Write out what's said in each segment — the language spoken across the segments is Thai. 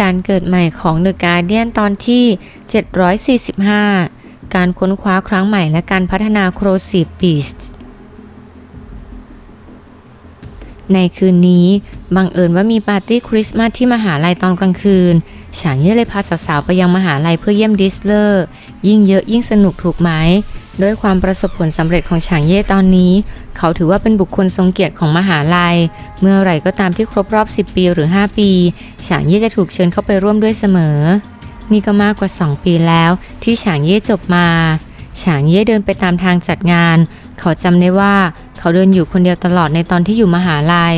การเกิดใหม่ของเดอะการเดียนตอนที่ 745 การค้นคว้าครั้งใหม่และการพัฒนาโครซีฟบีสในคืนนี้บังเอิญว่ามีปาร์ตี้คริสต์มาสที่มหาลัยตอนกลางคืนฉางเย่เลยพาสาวๆไปยังมหาลัยเพื่อเยี่ยมดิสเลอร์ ยิ่งเยอะยิ่งสนุกถูกไหม ด้วยความประสบผลสำเร็จของฉางเย่ตอนนี้ เขาถือว่าเป็นบุคคลทรงเกียรติของมหาลัย เมื่อไหร่ก็ตามที่ครบรอบ 10 ปีหรือ 5 ปี ฉางเย่จะถูกเชิญเข้าไปร่วมด้วยเสมอ นี่ก็มากกว่า 2 ปีแล้วที่ฉางเย่จบมา ฉางเย่เดินไปตามทางจัดงาน เขาจำได้ว่าเขาเดินอยู่คนเดียวตลอดในตอนที่อยู่มหาลัย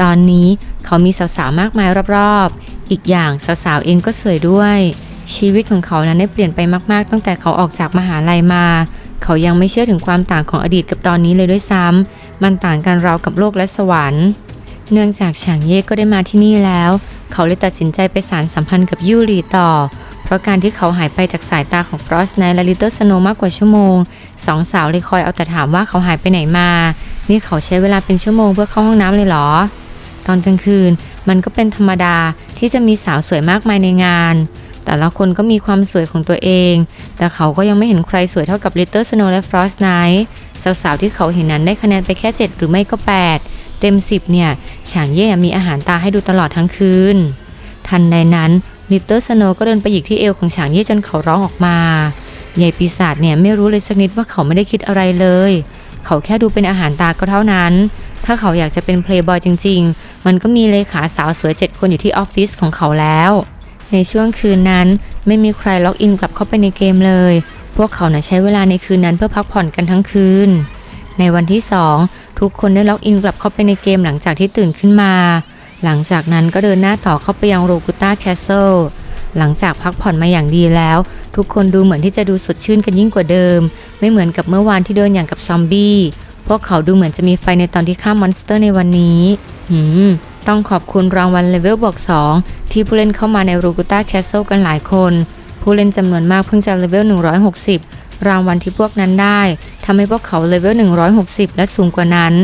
ตอนนี้เขามีสาวๆมากมายรอบๆ อีกอย่างสาวๆเองก็สวยด้วย ชีวิตของเขานั้นได้เปลี่ยนไปมาก ๆ ตั้งแต่เขาออกจากมหาลัยมา เขายังไม่เชื่อถึงความต่างของอดีตกับตอนนี้เลยด้วยซ้ำมันต่างกันราวกับโลกและสวรรค์ เนื่องจากฉางเย่ก็ได้มาที่นี่แล้ว เขาเลยตัดสินใจไปสารสัมพันธ์กับยูรีต่อ เพราะการที่เขาหายไปจากสายตาของฟรอสไนและลิตเติ้ลสโนมากกว่าชั่วโมงสองสาวเลยคอยเอาแต่ถามว่าเขาหายไปไหนมา นี่เขาใช้เวลาเป็นชั่วโมงเพื่อเข้าห้องน้ำเลยเหรอ ตอนกลางคืนมันก็เป็นธรรมดาที่จะมีสาวสวยมากมายในงาน แต่ละคนก็มีความสวยของตัวเอง แต่เขาก็ยังไม่เห็นใครสวยเท่ากับลิตเติ้ลสโนและฟรอสไนสาวๆที่เขาเห็นนั้นได้คะแนนไปแค่ 7 หรือไม่ก็ 8 เต็ม 10 เนี่ย ฉางเย่มีอาหารตาให้ดูตลอดทั้งคืน ทันใดนั้นลิตเติ้ลสโนก็เดินไปหยิกที่เอวของฉางเย่จนเขาร้องออกมาใหญ่ปีศาจเนี่ยไม่รู้เลยสักนิดว่าเขาไม่ได้คิดอะไรเลย เขาแค่ดูเป็นอาหารตาก็เท่านั้น ถ้าเขาอยากจะเป็นเพลย์บอยจริง ๆ มันก็มีเลขาสาวสวยเจ็ดคนอยู่ที่ออฟฟิศของเขาแล้ว ในช่วงคืนนั้นไม่มีใครล็อกอินกลับเข้าไปในเกมเลย พวกเขานะใช้เวลาในคืนนั้นเพื่อพักผ่อนกันทั้งคืน ในวันที่ 2 ทุกคนได้ล็อกอินกลับเข้าไปในเกมหลังจากที่ตื่นขึ้นมา หลังจากนั้นก็เดินหน้าต่อเข้าไปยังโรกุต้าแคสเซิลหลังจากพักผ่อนมาอย่างดีแล้ว ทุกคนดูเหมือนที่จะดูสดชื่นกันยิ่งกว่าเดิม ไม่เหมือนกับเมื่อวานที่เดินอย่างกับซอมบี้พวกเขาดูเหมือนจะมีไฟในตอนที่ฆ่ามอนสเตอร์ในวันนี้ หืม ต้องขอบคุณรางวัลเลเวลบวก2 ที่ผู้เล่นเข้ามาในรูกุต้าแคสเซิลกันหลายคน ผู้เล่นจำนวนมากเพิ่งจะเลเวล 160 รางวัลที่พวกนั้นได้ทำให้พวกเขาเลเวล 160 และสูงกว่านั้น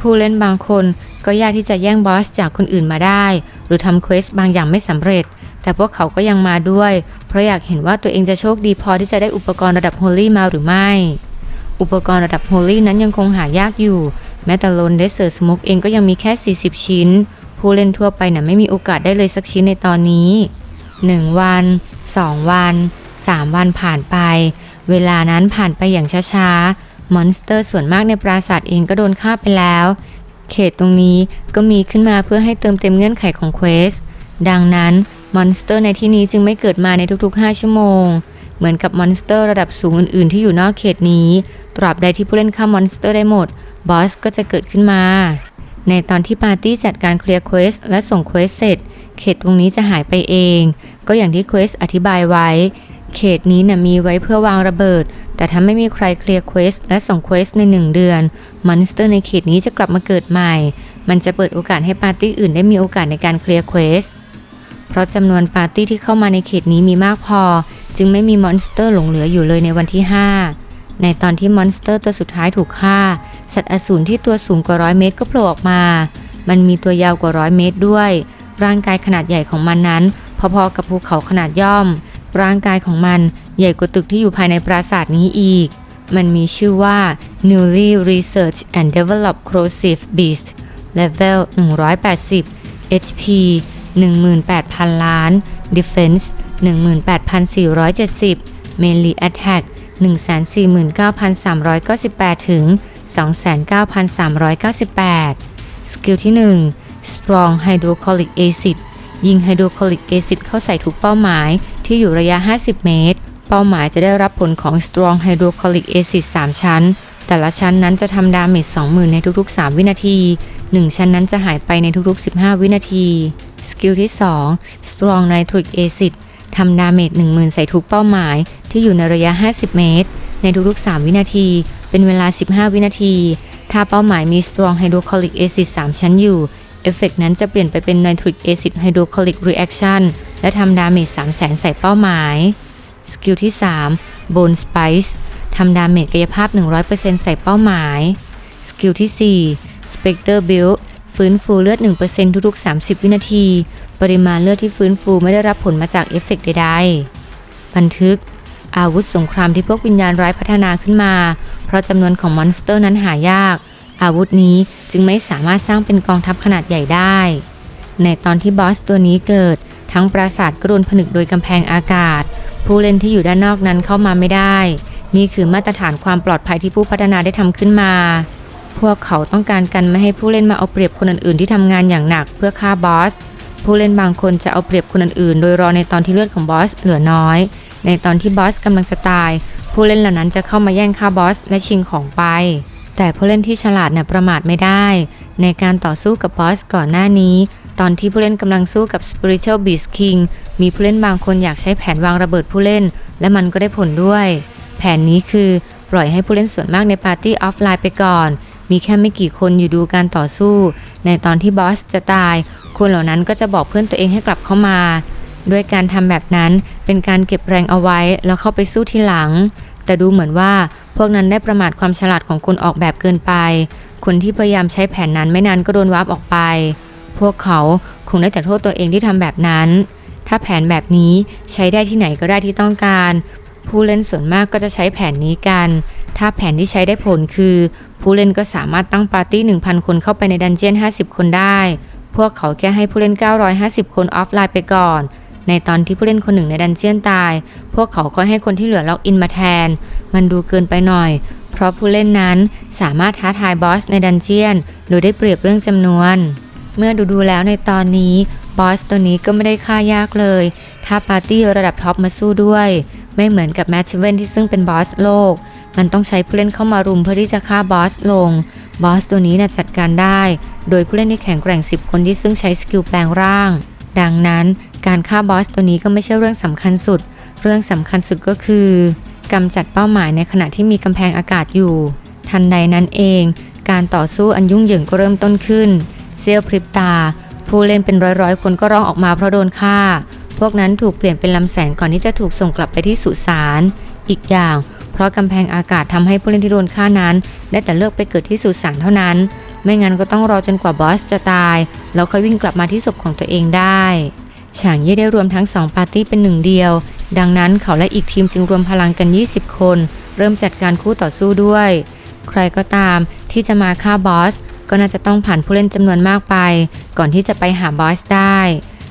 ผู้เล่นบางคนก็ยากที่จะแย่งบอสจากคนอื่นมาได้ หรือทำเควสบางอย่างไม่สำเร็จ แต่พวกเขาก็ยังมาด้วย เพราะอยากเห็นว่าตัวเองจะโชคดีพอที่จะได้อุปกรณ์ระดับโฮลี่มาหรือไม่อุปกรณ์ระดับโฮลี่นั้นยังคงหายากอยู่ แม้แต่โลนเดสเซอร์สโมกเองก็ยังมีแค่ 40 ชิ้น ผู้เล่นทั่วไปน่ะไม่มีโอกาสได้เลยสักชิ้นในตอนนี้ 1 วัน 2 วัน 3 วันผ่านไป เวลานั้นผ่านไปอย่างช้าๆ มอนสเตอร์ส่วนมากในปราสาทเองก็โดนฆ่าไปแล้ว เขตตรงนี้ก็มีขึ้นมาเพื่อให้เติมเต็มเงื่อนไขของเควส ดังนั้นมอนสเตอร์ในที่นี้จึงไม่เกิดมาในทุกๆ 5 ชั่วโมง เหมือนกับมอนสเตอร์ระดับสูงอื่นๆ ที่อยู่นอกเขตนี้ ตราบใดที่ผู้เล่นฆ่ามอนสเตอร์ได้หมด บอสก็จะเกิดขึ้นมา ในตอนที่ปาร์ตี้จัดการเคลียร์เควสและส่งเควสเสร็จ เขตตรงนี้จะหายไปเอง ก็อย่างที่เควสอธิบายไว้ เขตนี้นะ่ะมีไว้เพื่อวางระเบิด แต่ถ้าไม่มีใครเคลียร์เควสและส่งเควสในหนึ่งเดือนมอนสเตอร์ในเขตนี้จะกลับมาเกิดใหม่ มันจะเปิดโอกาสให้ปาร์ตี้อื่นได้มีโอกาสในการเคลียร์เควสเพราะจำนวนปาร์ตี้ที่เข้ามาในเขตนี้มีมากพอ จึงไม่มีมอนสเตอร์หลงเหลืออยู่เลยในวันที่ 5 ในตอนที่มอนสเตอร์ตัวสุดท้ายถูกฆ่า สัตว์อสูรที่ตัวสูงกว่าร้อยเมตรก็โผล่ออกมา มันมีตัวยาวกว่าร้อยเมตรด้วย ร่างกายขนาดใหญ่ของมันนั้น พอๆกับภูเขาขนาดย่อม ร่างกายของมันใหญ่กว่าตึกที่อยู่ภายในปราสาทนี้อีก มันมีชื่อว่า Newly Research and Developed Corrosive Beast Level 180 HP 18,000 ล้าน Defense 18,470 Melee Attack 149,398 ถึง 29,398 สกิลที่ 1 Strong Hydrochloric Acid ยิง Hydrochloric Acid เข้าใส่ทุกเป้าหมายที่อยู่ระยะ 50 เมตร เป้าหมายจะได้รับผลของ Strong Hydrochloric Acid 3 ชั้น แต่ละชั้นนั้นจะทำดาเมจ20,000 ในทุกๆ 3 วินาที 1 ชั้นนั้นจะหายไปในทุกๆ 15 วินาที สกิลที่ 2 Strong Nitric Acid ทำดาเมจ10,000 ใส่ทุกเป้าหมาย ที่อยู่ในระยะ 50 เมตร ในทุกๆ 3 วินาที เป็นเวลา 15 วินาที ถ้าเป้าหมายมี Strong Hydrochloric Acid 3 ชั้นอยู่ เอฟเฟกนั้นจะเปลี่ยนไปเป็น Nitric Acid Hydrochloric Reaction และทำดาเมจ300,000ใส่เป้าหมาย สกิลที่ 3 Bone Spice ทำดาเมจกายภาพ 100%ใส่เป้าหมาย สกิลที่ 4 Specter Build ฟื้นฟูเลือด 1%ทุกๆ 30 วินาที ปริมาณเลือดที่ฟื้นฟูไม่ได้รับผลมาจากเอฟเฟกต์ใดๆ บันทึก อาวุธสงครามที่พวกวิญญาณร้ายพัฒนาขึ้นมา เพราะจำนวนของมอนสเตอร์นั้นหายาก อาวุธนี้จึงไม่สามารถสร้างเป็นกองทัพขนาดใหญ่ได้ ในตอนที่บอสตัวนี้เกิด ทั้งปราสาทก็โดนผนึกโดยกำแพงอากาศ ผู้เล่นที่อยู่ด้านนอกนั้นเข้ามาไม่ได้ นี่คือมาตรฐานความปลอดภัยที่ผู้พัฒนาได้ทำขึ้นมา พวกเขาต้องการกันไม่ให้ผู้เล่นมาเอาเปรียบคนอื่นๆ ที่ทำงานอย่างหนักเพื่อฆ่าบอสผู้เล่นบางคนจะเอาเปรียบคนอื่นๆ โดยรอในตอนที่เลือดของบอสเหลือน้อย ในตอนที่บอสกำลังจะตาย ผู้เล่นเหล่านั้นจะเข้ามาแย่งฆ่าบอสและชิงของไป แต่ผู้เล่นที่ฉลาดเนี่ยประมาทไม่ได้ ในการต่อสู้กับบอสก่อนหน้านี้ ตอนที่ผู้เล่นกำลังสู้กับ Spiritual Beast King มีผู้เล่นบางคนอยากใช้แผนวางระเบิดผู้เล่น และมันก็ได้ผลด้วย แผนนี้คือปล่อยให้ผู้เล่นส่วนมากในปาร์ตี้ออฟไลน์ไปก่อน มีแค่ไม่กี่คนอยู่ดูการต่อสู้ ในตอนที่บอสจะตาย คนเหล่านั้นก็จะบอกเพื่อนตัวเองให้กลับเข้ามา ด้วยการทำแบบนั้นเป็นการเก็บแรงเอาไว้แล้วเข้าไปสู้ทีหลัง แต่ดูเหมือนว่าพวกนั้นได้ประมาทความฉลาดของคนออกแบบเกินไป คนที่พยายามใช้แผนนั้นไม่นานก็โดนวาร์ปออกไป พวกเขาคงได้แต่โทษตัวเองที่ทำแบบนั้น ถ้าแผนแบบนี้ใช้ได้ที่ไหนก็ได้ที่ต้องการ ผู้เล่นส่วนมากก็จะใช้แผนนี้กัน ถ้าแผนที่ใช้ได้ผลคือ ผู้เล่นก็สามารถตั้งปาร์ตี้ 1,000 คนเข้าไปในดันเจียน 50 คนได้ พวกเขาแค่ให้ผู้เล่น 950 คนออฟไลน์ไปก่อน ในตอนที่ผู้เล่นคนหนึ่งในดันเจียนตาย พวกเขาก็ให้คนที่เหลือล็อกอินมาแทน มันดูเกินไปหน่อย เพราะผู้เล่นนั้นสามารถท้าทายบอสในดันเจียน โดยได้เปรียบเรื่องจำนวน เมื่อดูดูแล้วในตอนนี้บอสตัวนี้ก็ไม่ได้ฆ่ายากเลย ถ้าปาร์ตี้ระดับท็อปมาสู้ด้วย ไม่เหมือนกับแมทช์เวนที่ซึ่งเป็นบอสโลก มันต้องใช้ผู้เล่นเข้ามารุมเพื่อที่จะฆ่าบอสลง บอสตัวนี้น่ะจัดการได้ โดยผู้เล่นที่แข็งแกร่ง 10 คนที่ซึ่งใช้สกิลแปลงร่าง ดังนั้นการฆ่าบอสตัวนี้ก็ไม่ใช่เรื่องสำคัญสุด เรื่องสำคัญสุดก็คือกำจัดเป้าหมายในขณะที่มีกำแพงอากาศอยู่ ทันใดนั้นเอง การต่อสู้อันยุ่งเหยิงก็เริ่มต้นขึ้นเสี้ยวพริบตา ผู้เล่นเป็นร้อยๆ คนก็ร้องออกมาเพราะโดนฆ่า พวกนั้นถูกเปลี่ยนเป็นลำแสงก่อนที่จะถูกส่งกลับไปที่สุสาน อีกอย่าง เพราะกำแพงอากาศทำให้ผู้เล่นที่โดนฆ่านั้น ได้แต่เลือกไปเกิดที่สุสานเท่านั้น ไม่งั้นก็ต้องรอจนกว่าบอสจะตาย แล้วค่อยวิ่งกลับมาที่ศพของตัวเองได้ฉางเย่ได้รวมทั้งสองปาร์ตี้เป็นหนึ่งเดียว ดังนั้นเขาและอีกทีมจึงรวมพลังกัน 20 คน เริ่มจัดการคู่ต่อสู้ด้วย ใครก็ตามที่จะมาฆ่าบอส ก็น่าจะต้องผ่านผู้เล่นจำนวนมากไป ก่อนที่จะไปหาบอสได้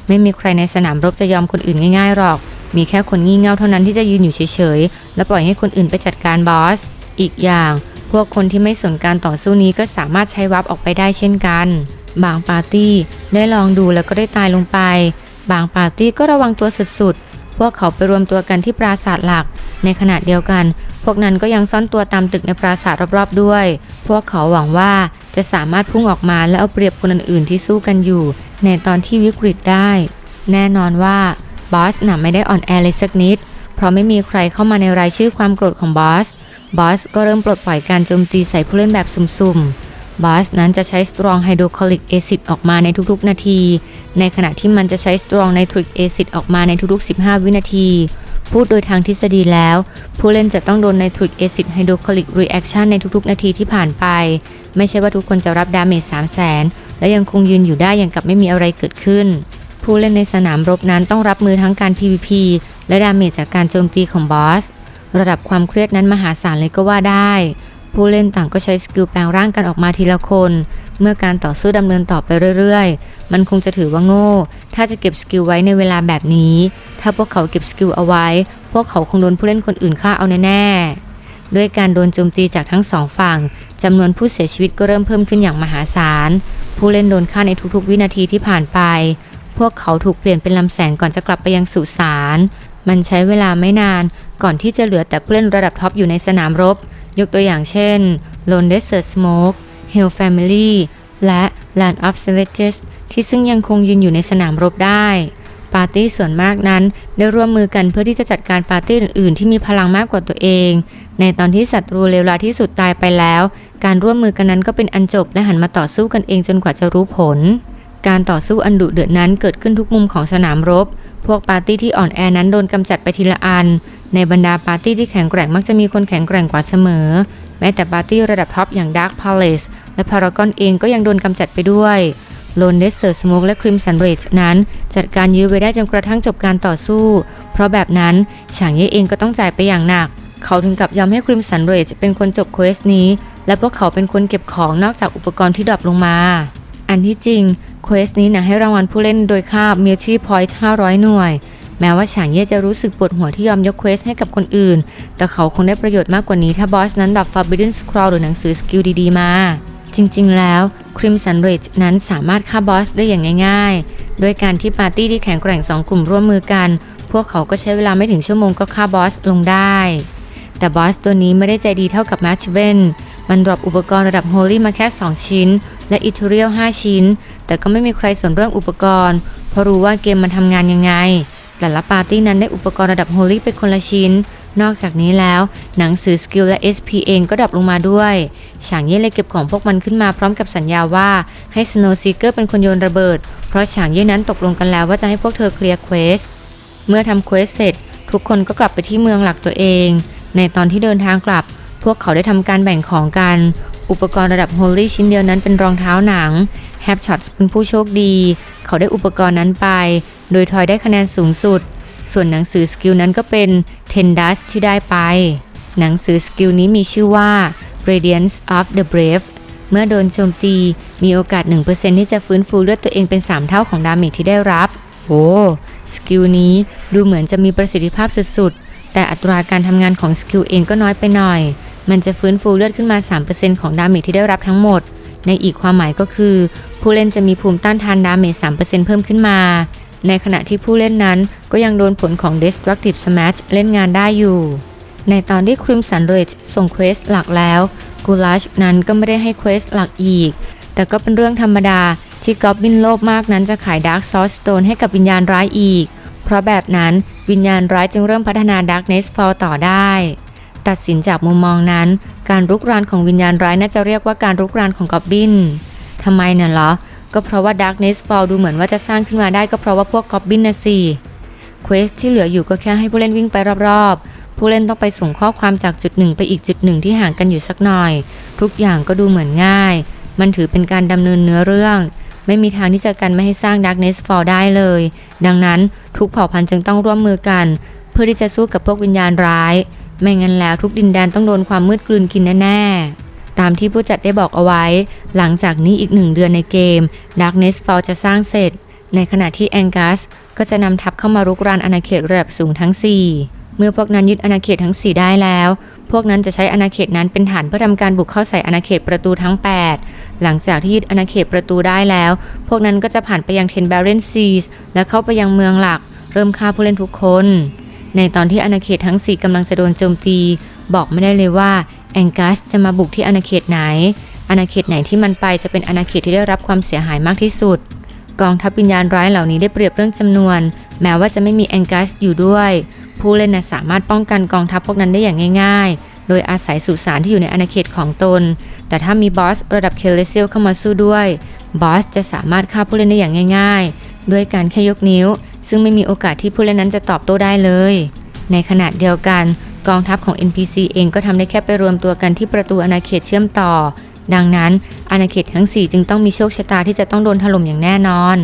ไม่มีใครในสนามรบจะยอมคนอื่นง่ายๆหรอก มีแค่คนงี่เง่าเท่านั้นที่จะยืนอยู่เฉยๆ และปล่อยให้คนอื่นไปจัดการบอส อีกอย่าง พวกคนที่ไม่สนการต่อสู้นี้ก็สามารถใช้วับออกไปได้เช่นกัน บางปาร์ตี้ได้ลองดูแล้วก็ได้ตายลงไป บางปาร์ตี้ก็ระวังตัวสุดๆ พวกเขาไปรวมตัวกันที่ปราสาทหลัก ในขณะเดียวกัน พวกนั้นก็ยังซ่อนตัวตามตึกในปราสาทรอบๆด้วย พวกเขาหวังว่าจะสามารถพุ่งออกมาและเอาเปรียบคนอื่นๆที่สู้กันอยู่ ในตอนที่วิกฤตได้ แน่นอนว่าบอสหน่ะไม่ได้อ่อนแอเลยสักนิด เพราะไม่มีใครเข้ามาในรายชื่อความโกรธของบอส บอสก็เริ่มปลดปล่อยการโจมตีใส่ผู้เล่นแบบสุ่มๆ บอสนั้นจะใช้ Strong Hydrochloric Acid ออกมาในทุกๆ นาที ในขณะที่มันจะใช้ Strong Nitric Acid ออกมาในทุกๆ 15 วินาที พูดโดยทางทฤษฎีแล้ว ผู้เล่นจะต้องโดน Nitric Acid Hydrochloric Reaction ในทุกๆ นาทีที่ผ่านไป ไม่ใช่ว่าทุกคนจะรับดาเมจ3 0 0 0 0 0 และยังคงยืนอยู่ได้อย่างกับไม่มีอะไรเกิดขึ้น ผู้เล่นในสนามรบนั้นต้องรับมือทั้งการ PVP และดาเมจจากการโจมตีของบอส ระดับความเครียดนั้นมหาศาลเลยก็ว่าได้ ผู้เล่นต่างก็ใช้สกิลแปลงร่างกันออกมาทีละคน เมื่อการต่อสู้ดำเนินต่อไปเรื่อยๆ มันคงจะถือว่าโง่ ถ้าจะเก็บสกิลไว้ในเวลาแบบนี้ ถ้าพวกเขาเก็บสกิลเอาไว้ พวกเขาคงโดนผู้เล่นคนอื่นฆ่าเอาแน่ๆ ด้วยการโดนโจมตีจากทั้งสองฝั่งจำนวนผู้เสียชีวิตก็เริ่มเพิ่มขึ้นอย่างมหาศาล ผู้เล่นโดนฆ่าในทุกๆ วินาทีที่ผ่านไปพวกเขาถูกเปลี่ยนเป็นลำแสงก่อนจะกลับไปยังสุสาน มันใช้เวลาไม่นาน ก่อนที่จะเหลือแต่ผู้เล่นระดับท็อปอยู่ในสนามรบ ยกตัวอย่างเช่น Lone Desert Smoke Hill Family และ Land of Savages ที่ซึ่งยังคงยืนอยู่ในสนามรบได้ ปาร์ตี้ส่วนมากนั้น ได้ร่วมมือกันเพื่อที่จะจัดการปาร์ตี้อื่นๆ ที่มีพลังมากกว่าตัวเอง ในตอนที่ศัตรูเลวร้ายที่สุดตายไปแล้ว การร่วมมือกันนั้นก็เป็นอันจบและหันมาต่อสู้กันเองจนกว่าจะรู้ผล การต่อสู้อันดุเดือดนั้นเกิดขึ้นทุกมุมของสนามรบ พวกปาร์ตี้ที่อ่อนแอนั้นโดนกำจัดไปทีละอัน ในบรรดาปาร์ตี้ที่แข็งแกร่งมักจะมีคนแข็งแกร่งกว่าเสมอ แม้แต่ปาร์ตี้ระดับท็อปอย่าง Dark Palace และพารากอนเองก็ยังโดนกำจัดไปด้วยโลนเดสเซอร์สโมกและคริมสันเรจนั้น จัดการยื้อไว้ได้จนกระทั่งจบการต่อสู้ เพราะแบบนั้นฉางเย่เองก็ต้องจ่ายไปอย่างหนัก เขาถึงกับยอมให้คริมสันเรจเป็นคนจบเควสนี้ และพวกเขาเป็นคนเก็บของนอกจากอุปกรณ์ที่ดรอปลงมา อันที่จริง เควสนี้นะให้รางวัลผู้เล่นโดยค่า m i l t y Point 500 หน่วย แม้ว่าฉางเย่จะรู้สึกปวดหัวที่ยอมยกเควสให้กับคนอื่น แต่เขาคงได้ประโยชน์มากกว่านี้ถ้าบอสนั้นดับ Forbidden Scroll หรือหนังสือสกิลดีๆ มา จริงๆ แล้ว Crimson Ridge นั้นสามารถฆ่าบอสได้อย่างง่ายๆโดยการที่ปาร์ตี้ที่แข็งแกร่งสองกลุ่มร่วมมือกัน พวกเขาก็ใช้เวลาไม่ถึงชั่วโมงก็ฆ่าบอสลงได้ แต่บอสตัวนี้ไม่ได้ใจดีเท่ากับแมชเวน มันดรอปอุปกรณ์ระดับโฮลี่มาแค่ 2 ชิ้น และอิทูเรียล5ชิ้น แต่ก็ไม่มีใครสนเรื่องอุปกรณ์ เพราะรู้ว่าเกมมันทำงานยังไง แต่ละปาร์ตี้นั้นได้อุปกรณ์ระดับโฮลี่ไปคนละชิ้น นอกจากนี้แล้ว หนังสือสกิลและ SP เองก็ดับลงมาด้วยฉางเย่เลยเก็บของพวกมันขึ้นมาพร้อมกับสัญญาว่าให้ Snow Seeker เป็นคนโยนระเบิด เพราะฉางเย่นั้นตกลงกันแล้วว่าจะให้พวกเธอเคลียร์เควสเมื่อทำเควสเสร็จ ทุกคนก็กลับไปที่เมืองหลักตัวเอง ในตอนที่เดินทางกลับ พวกเขาได้ทำการแบ่งของกัน อุปกรณ์ระดับโฮลลี่ชิ้นเดียวนั้นเป็นรองเท้าหนังแฮปช็อตเป็นผู้โชคดี เขาได้อุปกรณ์นั้นไป โดยทอยได้คะแนนสูงสุด ส่วนหนังสือสกิลนั้นก็เป็นเทนดัสที่ได้ไป หนังสือสกิลนี้มีชื่อว่า Radiance of the Brave เมื่อโดนโจมตีมีโอกาส 1%ที่จะฟื้นฟูเลือดตัวเองเป็น 3 เท่าของดาเมจที่ได้รับ โอ้สกิลนี้ดูเหมือนจะมีประสิทธิภาพสุดๆ แต่อัตราการทำงานของสกิลเองก็น้อยไปหน่อย มันจะฟื้นฟูเลือดขึ้นมา 3%ของดาเมจที่ได้รับทั้งหมด ในอีกความหมายก็คือ ผู้เล่นจะมีภูมิต้านทานดาเมจ 3%เพิ่มขึ้นมา ในขณะที่ผู้เล่นนั้นก็ยังโดนผลของ Destructive Smash เล่นงานได้อยู่ ในตอนที่ Crimson Ridge ส่งเควสหลักแล้วกูลัชนั้นก็ไม่ได้ให้เควสหลักอีก แต่ก็เป็นเรื่องธรรมดาที่กอบบินโลภมากนั้นจะขาย Dark Source Stone ให้กับวิญญาณร้ายอีก เพราะแบบนั้นวิญญาณร้ายจึงเริ่มพัฒนา Darkness Fall ต่อได้ ตัดสินจากมุมมองนั้น การรุกรานของวิญญาณร้ายน่าจะเรียกว่าการรุกรานของกอบบินทำไมเนี่ยเหรอ ก็เพราะว่า Darkness Fall ดูเหมือนว่าจะสร้างขึ้นมาได้ก็เพราะว่าพวกกอบบินนะสิเควสที่เหลืออยู่ก็แค่ให้ผู้เล่นวิ่งไปรอบๆ ผู้เล่นต้องไปส่งข้อความจากจุดหนึ่งไปอีกจุดหนึ่งที่ห่างกันอยู่สักหน่อย ทุกอย่างก็ดูเหมือนง่าย มันถือเป็นการดำเนินเนื้อเรื่อง ไม่มีทางที่จะกันไม่ให้สร้าง Darkness Fall ได้เลย ดังนั้นทุกเผ่าพันธุ์จึงต้องร่วมมือกัน เพื่อที่จะสู้กับพวกวิญญาณร้าย ไม่งั้นแล้วทุกดินแดนต้องโดนความมืดกลืนกินแน่ๆ ตามที่ผู้จัดได้บอกเอาไว้ หลังจากนี้อีกหนึ่งเดือนในเกม Darkness Fall จะสร้างเสร็จ ในขณะที่แองกัสก็จะนำทัพเข้ามารุกรานอาณาเขตระดับสูงทั้ง 4 เมื่อพวกนั้นยึดอาณาเขตทั้ง 4 ได้แล้ว พวกนั้นจะใช้อาณาเขตนั้นเป็นฐานเพื่อทำการบุกเข้าใส่อาณาเขตประตูทั้ง 8 หลังจากที่ยึดอาณาเขตประตูได้แล้ว พวกนั้นก็จะผ่านไปยังเทนเบรนซีสและเข้าไปยังเมืองหลัก เริ่มฆ่าผู้เล่นทุกคน ในตอนที่อาณาเขตทั้ง 4กำลังจะโดนโจมตี บอกไม่ได้เลยว่าแองกัสจะมาบุกที่อาณาเขตไหน อาณาเขตไหนที่มันไปจะเป็นอาณาเขตที่ได้รับความเสียหายมากที่สุด กองทัพวิญญาณร้ายเหล่านี้ได้เปรียบเรื่องจำนวน แม้ว่าจะไม่มีแองกัสอยู่ด้วย ผู้เล่นนะสามารถป้องกันกองทัพพวกนั้นได้อย่างง่าย ๆ โดยอาศัยสุสานที่อยู่ในอาณาเขตของตน แต่ถ้ามีบอสระดับเคเลเซียลเข้ามาสู้ด้วย บอสจะสามารถฆ่าผู้เล่นได้อย่างง่าย ๆ ด้วยการแค่ยกนิ้ว ซึ่งไม่มีโอกาสที่ผู้เล่นนั้นจะตอบโต้ได้เลย ในขณะเดียวกันกองทัพของ NPC เองก็ทำได้แค่ไปรวมตัวกันที่ประตูอาณาเขตเชื่อมต่อ ดังนั้นอาณาเขตทั้ง 4 จึงต้องมีโชคชะตาที่จะต้องโดนถล่มอย่างแน่นอน